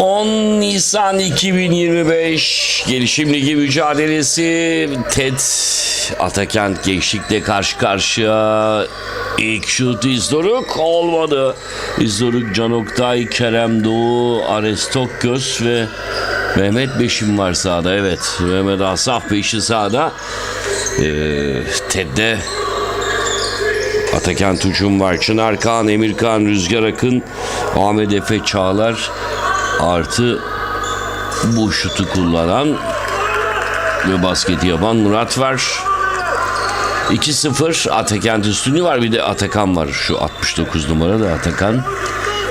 10 Nisan 2025 Gelişim Ligi mücadelesi TED Atakent Gençlik'le karşı karşıya ilk şut İzdoruk olmadı. İzdoruk Can Oktay, Kerem Doğu, Ares Tokgöz ve Mehmet Beşim var sahada. Evet Mehmet Asaf Beşi sahada. Ee, TED'de Atakent hücum var. Çınar Kaan, Emir Kaan, Rüzgar Akın, Ahmet Efe Çağlar artı bu şutu kullanan ve basketi yapan Murat var. 2-0 Atakent üstünlüğü var. Bir de Atakan var. Şu 69 numara da Atakan.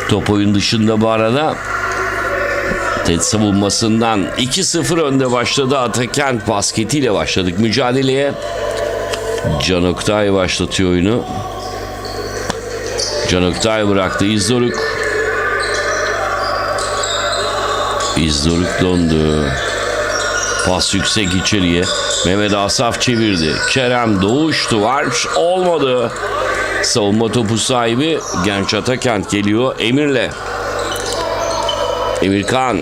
Top oyun dışında bu arada TED savunmasından 2-0 önde başladı Atakent basketiyle başladık mücadeleye. Can Oktay başlatıyor oyunu. Can Oktay bıraktı İzdoruk. İzdoruk dondu. Pas yüksek içeriye. Mehmet Asaf çevirdi. Kerem Doğuştu var. Olmadı. Savunma topu sahibi Genç Atakent geliyor. Emir'le. Emirkan.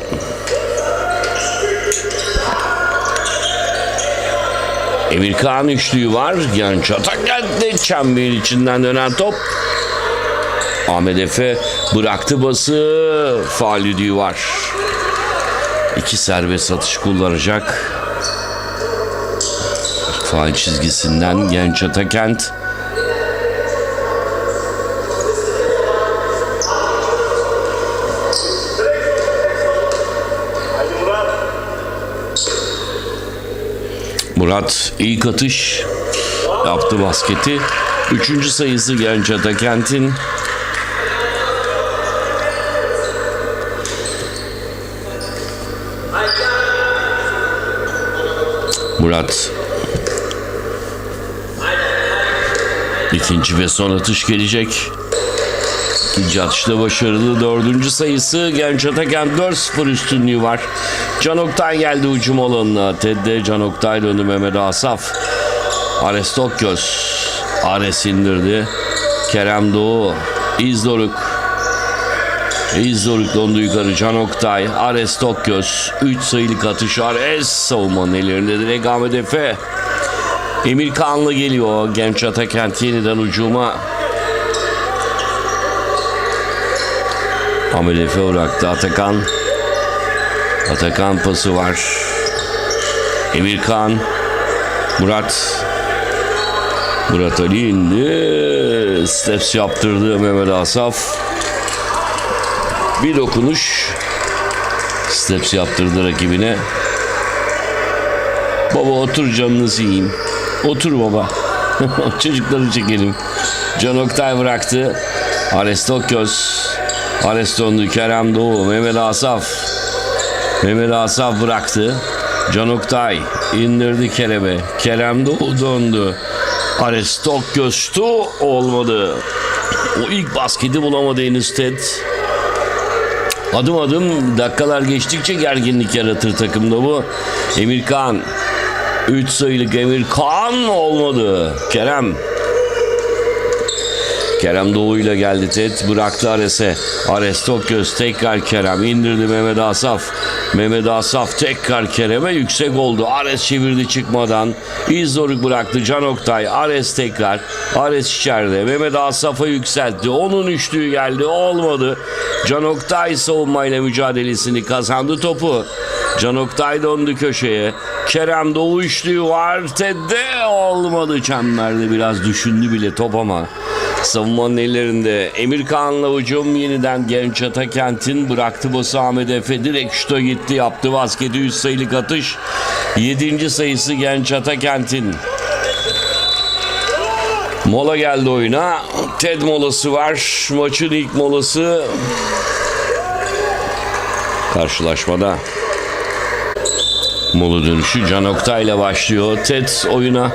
Emirkan üçlüğü var. Genç Atakent'le çemberin içinden dönen top. Ahmet Efe bıraktı bası. Faal var. İki serbest atış kullanacak. Faal çizgisinden Genç Atakent. Murat ilk atış yaptı basketi. Üçüncü sayısı Genç Atakent'in. Murat. İkinci ve son atış gelecek. İkinci atışta başarılı. Dördüncü sayısı Genç Atakent 4-0 üstünlüğü var. Can Oktay geldi hücum alanına. Tedde Can Oktay döndü Mehmet Asaf. Ares Tokgöz. Ares indirdi. Kerem Doğu. İzdoruk. İzdoruk dondu yukarı Can Oktay. Ares Tokgöz. 3 sayılık atış Ares. Savunmanın ellerinde direkt Ahmet. Emir Kanlı geliyor. Genç Atakent yeniden ucuma. Ahmet Efe. Atakan. Atakan pası var. Emir Kan. Murat. Murat Ali indi. Steps yaptırdı Mehmet Asaf. Bir dokunuş. Steps yaptırdı rakibine. Baba otur canınızı yiyeyim. Otur baba. Çocukları çekelim. Can Oktay bıraktı. Ares döndü. Kerem Doğu. Mehmet Asaf. Mehmet Asaf bıraktı. Can Oktay indirdi Kerem'e. Kerem Doğu döndü. Ares Tokgöz'tü. Olmadı. O ilk basketi bulamadı henüz Ted. Adım adım dakikalar geçtikçe gerginlik yaratır takımda bu. Emir Kan. 3 sayılık Emir olmadı. Kerem. Kerem Doğu'yla geldi Ted. Bıraktı Ares'e. Ares Tokgöz tekrar Kerem. indirdi Mehmet Asaf. Mehmet Asaf tekrar Kerem'e yüksek oldu. Ares çevirdi çıkmadan. İzdoruk bıraktı Can Oktay. Ares tekrar. Ares içeride. Mehmet Asaf'a yükseltti. Onun üçlüğü geldi. Olmadı. Can Oktay savunmayla mücadelesini kazandı topu. Can Oktay döndü köşeye. Kerem Doğu üçlüğü var. Ted'de olmadı. Çemberde biraz düşündü bile top ama. Savunmanın ellerinde Emir Kağan'la hücum yeniden Genç Atakent'in bıraktı bası Ahmet Efe direkt şuta gitti yaptı basketi. 3 sayılık atış. 7. sayısı Genç Atakent'in. Mola geldi oyuna. Ted molası var. Maçın ilk molası karşılaşmada. Mola dönüşü Can Oktay ile başlıyor. Ted oyuna.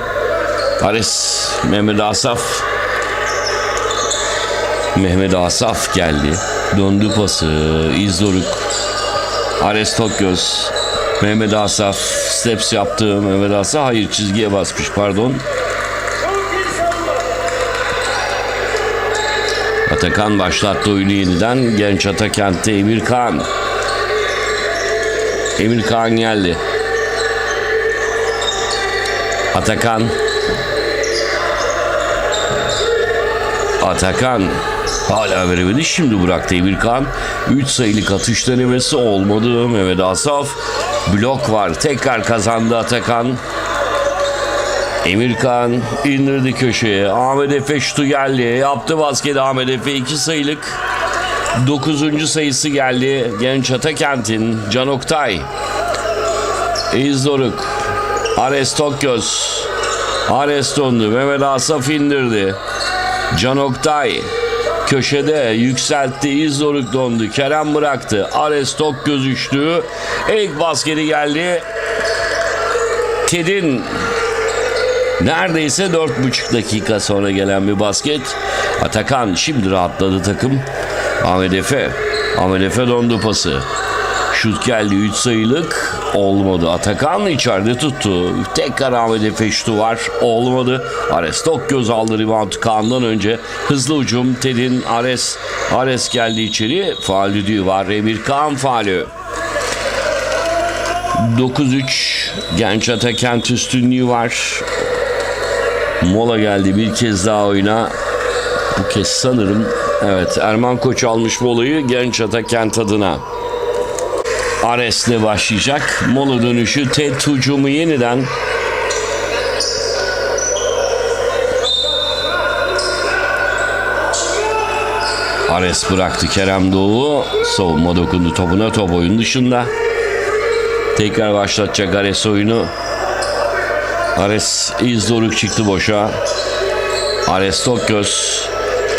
Ares Mehmet Asaf Mehmet Asaf geldi. Döndü pası. İzdoruk. Ares Tokgöz. Mehmet Asaf. Steps yaptı. Mehmet Asaf. Hayır çizgiye basmış pardon. Atakan başlattı oyunu yeniden. Genç Atakent'te Emir Kan. Emir Kağan geldi. Atakan. Atakan hala veremedi. Şimdi bıraktı Emirkan. 3 sayılık atış denemesi olmadı. Mehmet Asaf. Blok var. Tekrar kazandı Atakan. Emirkan indirdi köşeye. Ahmet Efe şutu geldi. Yaptı basket Ahmet Efe 2 sayılık. 9. sayısı geldi. Genç Atakent'in Can Oktay. İzdoruk. Ares Tokgöz. Ares dondu. Mehmet Asaf indirdi. Can Oktay. Köşede yükseltti. İzdoruk dondu. Kerem bıraktı. Ares Tokgöz üçlü. İlk basketi geldi. Ted'in Neredeyse dört buçuk dakika sonra gelen bir basket. Atakan şimdi rahatladı takım. Ahmet Efe. Ahmet Efe dondu pası. Şut geldi 3 sayılık. Olmadı. Atakan içeride tuttu. Tekrar Ahmet Efe şutu var. Olmadı. Ares tok göz aldı rebound Kaan'dan önce. Hızlı ucum. Ted'in Ares. Ares geldi içeri. Faal düdüğü var. Emir Kaan faali. 9-3 Genç Atakent üstünlüğü var. Mola geldi bir kez daha oyuna. Bu kez sanırım evet Erman Koç almış molayı Genç Atakent adına. Ares'le başlayacak. Mola dönüşü Ted hücumu yeniden. Ares bıraktı Kerem Doğu. Savunma dokundu topuna top oyun dışında. Tekrar başlatacak Ares oyunu. Ares İzdoruk çıktı boşa. Ares Tokgöz.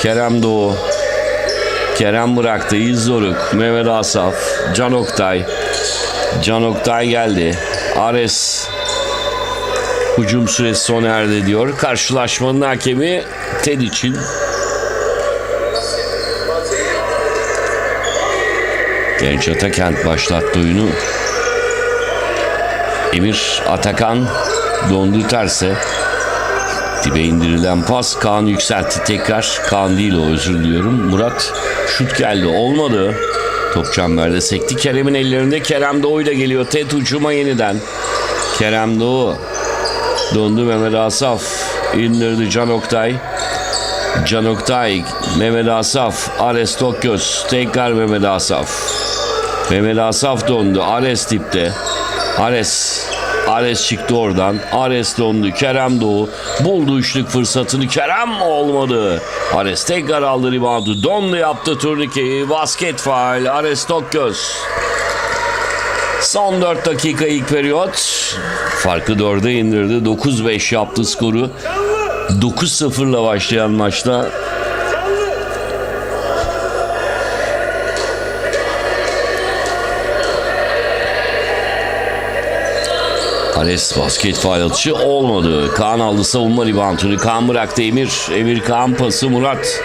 Kerem Doğu. Kerem bıraktı. İzdoruk. Mehmet Asaf. Can Oktay. Can Oktay geldi. Ares Hücum süresi sona erdi diyor. Karşılaşmanın hakemi Ted için. Genç Atakent başlattı oyunu. Emir Atakan dondu terse. Dibe indirilen pas Kaan yükseltti tekrar. Kaan değil o özür diliyorum. Murat şut geldi olmadı. Top çemberde sekti. Kerem'in ellerinde Kerem Doğu ile geliyor. Ted ucuma yeniden. Kerem Doğu. Dondu Mehmet Asaf. İndirdi Can Oktay. Can Oktay. Mehmet Asaf. Ares Tokgöz. Tekrar Mehmet Asaf. Mehmet Asaf dondu. Ares dipte. Ares. Ares çıktı oradan. Ares dondu. Kerem Doğu buldu üçlük fırsatını. Kerem olmadı. Ares tekrar aldı reboundu. Dondu yaptı turnikeyi. Basket faal. Ares Tokgöz. Son 4 dakika ilk periyot. Farkı 4'e indirdi. 9-5 yaptı skoru. 9-0'la başlayan maçta Ares basket faal atışı olmadı. Kaan aldı savunma reboundunu. Kaan bıraktı Emir. Emir Kaan pası Murat.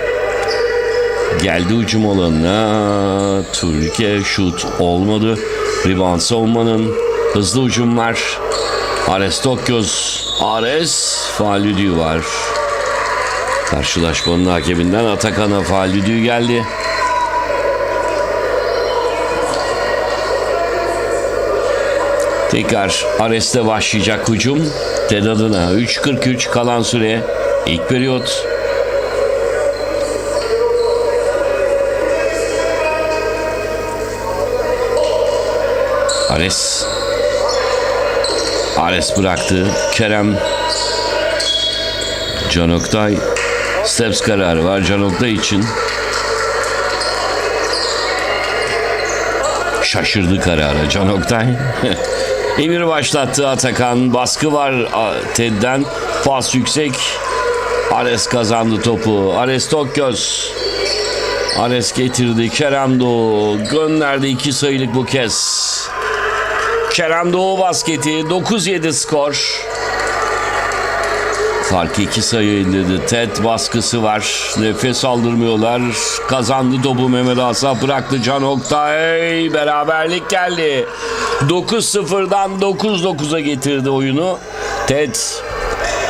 Geldi ucum alanına. Türkiye şut olmadı. Rebound savunmanın. Hızlı ucum var. Ares Tokyoz. Ares faal düdüğü var. Karşılaşmanın hakeminden Atakan'a faal düdüğü geldi. Tekrar Ares'te başlayacak hücum. Ted adına 3.43 kalan süre. ilk periyot. Ares. Ares bıraktı. Kerem. Can Oktay. Steps kararı var Can Oktay için. Şaşırdı karara Can Oktay. Emir başlattı Atakan. Baskı var Ted'den. Pas yüksek. Ares kazandı topu. Ares Tokgöz. Ares getirdi. Kerem Doğu gönderdi iki sayılık bu kez. Kerem Doğu basketi 9-7 skor. Farkı iki sayı indirdi. Ted baskısı var. Nefes aldırmıyorlar. Kazandı topu Mehmet Asaf bıraktı Can Oktay. Beraberlik geldi. 9-0'dan 9-9'a getirdi oyunu. Ted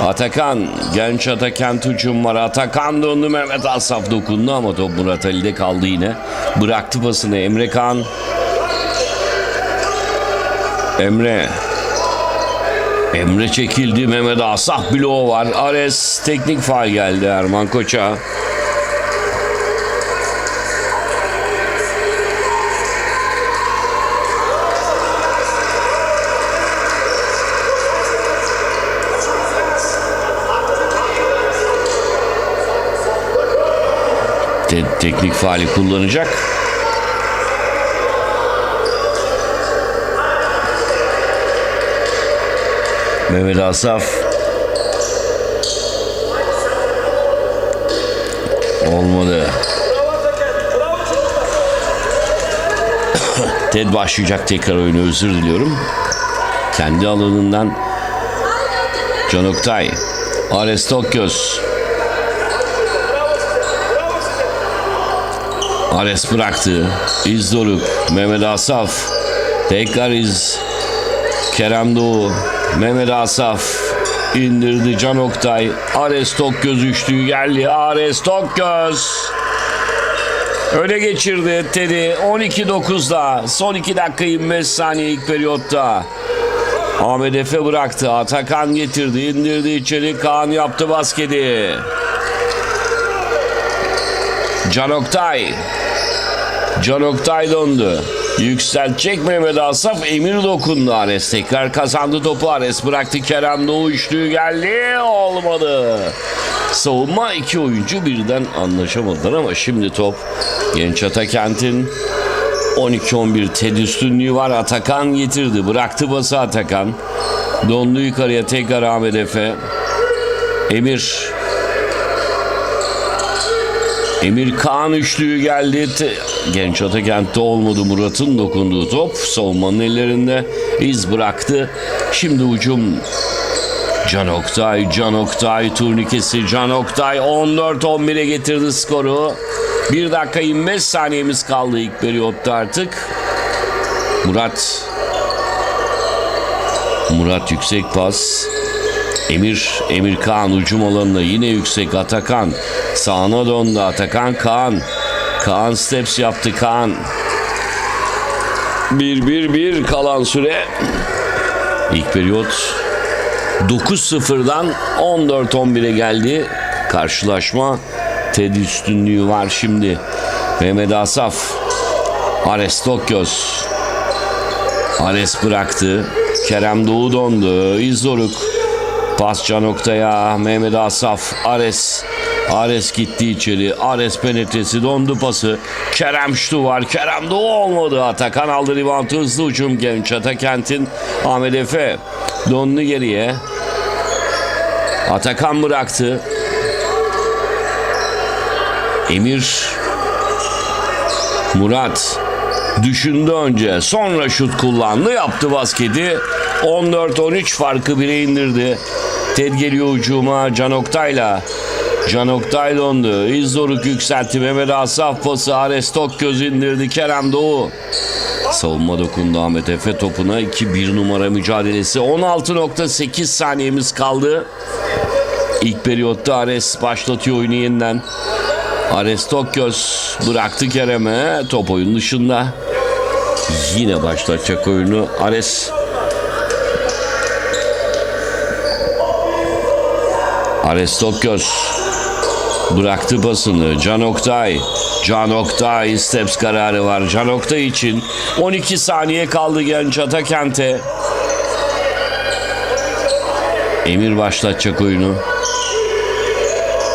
Atakan, genç Atakan hücum var. Atakan döndü Mehmet Asaf dokundu ama top Murat Ali'de kaldı yine. Bıraktı pasını Emre Kan. Emre. Emre çekildi. Mehmet Asaf bloğu var. Ares teknik faal geldi Erman Koç'a. Te- teknik faali kullanacak. Mehmet Asaf olmadı. Ted başlayacak tekrar oyunu özür diliyorum. Kendi alanından Can Oktay Ares Tokyos Ares bıraktı. İz Doruk. Mehmet Asaf. Tekrar iz. Kerem Doğu. Mehmet Asaf. indirdi Can Oktay. Ares Tokgöz üçlüğü geldi. Ares Tokgöz. Öne geçirdi Teddy 12-9'da. Son 2 dakika 25 saniye ilk periyotta. Ahmet Efe bıraktı. Atakan getirdi. indirdi içeri. Kaan yaptı basketi. Can Oktay. Can Oktay döndü. Yükseltecek Mehmet Asaf Emir dokundu Ares tekrar kazandı topu Ares bıraktı Kerem Doğu geldi olmadı. Savunma iki oyuncu birden anlaşamadılar ama şimdi top Genç Atakent'in 12-11 Ted üstünlüğü var Atakan getirdi bıraktı bası Atakan. Dondu yukarıya tekrar Ahmet Efe. Emir Emir Kaan üçlüğü geldi. Genç Atakent'te olmadı Murat'ın dokunduğu top. Savunmanın ellerinde iz bıraktı. Şimdi ucum Can Oktay, Can Oktay turnikesi. Can Oktay 14-11'e getirdi skoru. 1 dakika 25 saniyemiz kaldı ilk periyotta artık. Murat Murat yüksek pas. Emir, Emir Kaan ucum alanında yine yüksek Atakan. Sağına döndü Atakan Kaan. Kaan steps yaptı Kaan. 1-1-1 kalan süre. İlk periyot 9-0'dan 14-11'e geldi. Karşılaşma Ted üstünlüğü var şimdi. Mehmet Asaf. Ares Tokyos. Ares bıraktı. Kerem Doğu dondu. İzzoruk. Pas Can Oktay'a. Mehmet Asaf. Ares. Ares gitti içeri. Ares penetresi dondu pası. Kerem şutu var. Kerem Doğu olmadı. Atakan aldı reboundu. Hızlı ucum genç Atakent'in. Ahmet Efe. Dondu geriye. Atakan bıraktı. Emir. Murat. Düşündü önce. Sonra şut kullandı. Yaptı basketi. 14-13 farkı 1'e indirdi. Ted geliyor ucuma Can Oktay'la. Can Oktay döndü. İzzoruk yükseltti. Mehmet Asaf pası. Ares göz indirdi. Kerem Doğu. Savunma dokundu Ahmet Efe topuna. 2-1 numara mücadelesi. 16.8 saniyemiz kaldı. İlk periyotta Ares başlatıyor oyunu yeniden. Ares Tokgöz bıraktı Kerem'e. Top oyun dışında. Yine başlatacak oyunu. Ares Ares Tokgöz bıraktı pasını. Can Oktay. Can Oktay steps kararı var. Can Oktay için 12 saniye kaldı genç Atakent'e. Emir başlatacak oyunu.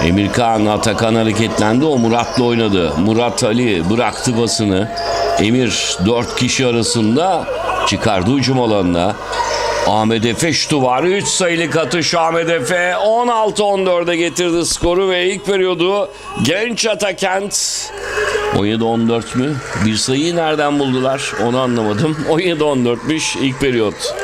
Emir Kağan Atakan hareketlendi. O Murat'la oynadı. Murat Ali bıraktı basını. Emir dört kişi arasında çıkardı hücum alanına. Ahmet Efe şutu var. 3 sayılık atış Ahmet Efe 16-14'e getirdi skoru ve ilk periyodu genç Atakent 17-14 mü? Bir sayıyı nereden buldular? Onu anlamadım. 17-14'müş ilk periyot.